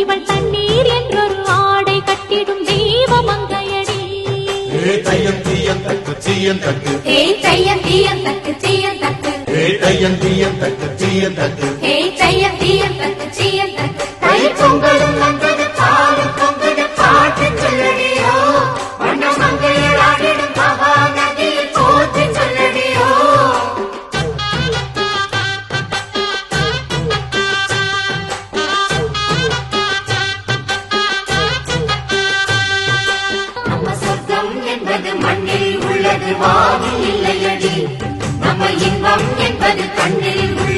இவள் தண்ணீர் என்றொரு ஆடை கட்டிடும் தெய்வ மங்கையடி. தையம் தீயம் தக்கு தீயம் தக்கு. தையம் தீயம் தக்கு தீயம் தக்கு. தையம் தீயம் தக்கு தீயம் தக்கு. தையம் தீயம் தக்கு தீயம் என்பது மண்ணில் உள்ளது வானில் இல்லையடி. நம்ம இன்பம் என்பது கண்ணில் உள்ள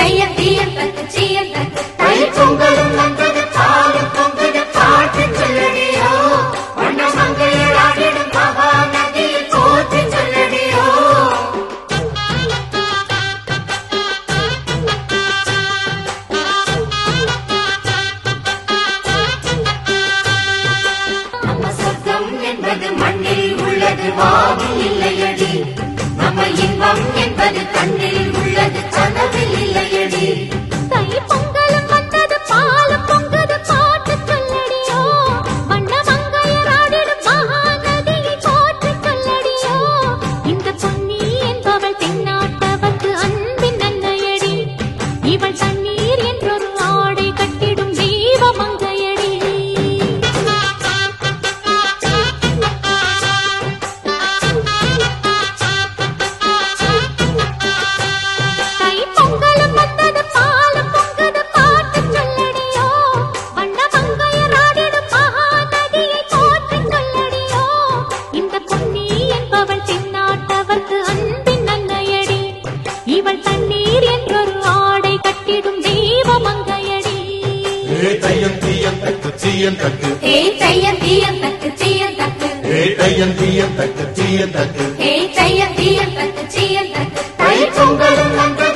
என்பது வானில் இல்லையடி. நம்ம இன்பம் என்பது தன்னில் உள்ளது கனவில் ஏட்டையன் தீயன் தக்கு சீயன் தக்கு. ஹே தையம் தீயம் தக்கு சீயம் தக்கு. ஏட்டையன் தீயன் தக்கு சீயன் தக்கு. ஹே தையம் தீயம் தக்கு சீயம் தக்கு. தை பொங்கலும் வந்தது